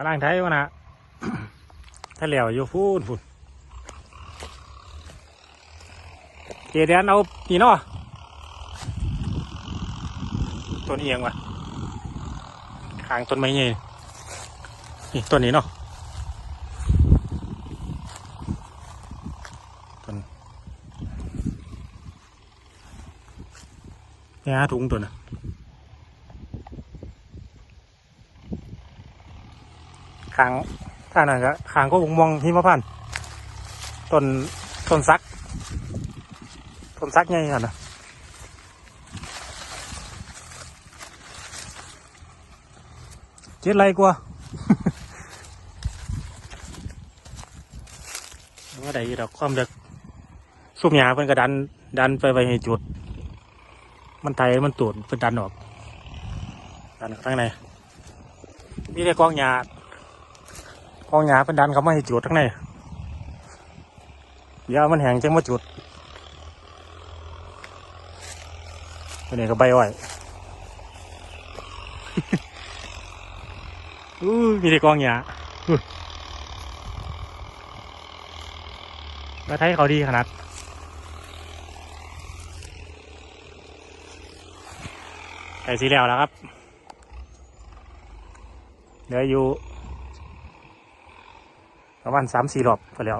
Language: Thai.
กำลังไทยวะนะถ้าเหลียวอยู่ฟูนฟูนเจเดียนเอานี่นาะต้นเอียงวะข้างต้นไม้ใหญ่นี่ต้นนี้เนาะต้นนี่ฮะถุงตัวน่ะ ขางข้านั้นก็ขางก็วงมองหิมพานต์ต้นต้นซักต้นซักใหญ่ขนาดนะเจ็ดไรกว่าว่าได้อยู่ดอกความเด็กซุ่มยาเพิ่นก็ดัน ดันไปไปให้จุด มันไทยมันตูดเพิ่นดันออกดันออกข้างในมีแต่กองยา กองหยาเป็นดันเขาไมาให้จุดทั้งในยามันแห้งจังมาจุดอันนี้ก็ใบอ้อยอู้มีแต่กองหยาอู้มาไทยเขาดีขนาดไก่สีแล้วแล้วครับเหลืออยู่ ประมาณสามสี่รอบไปแล้ว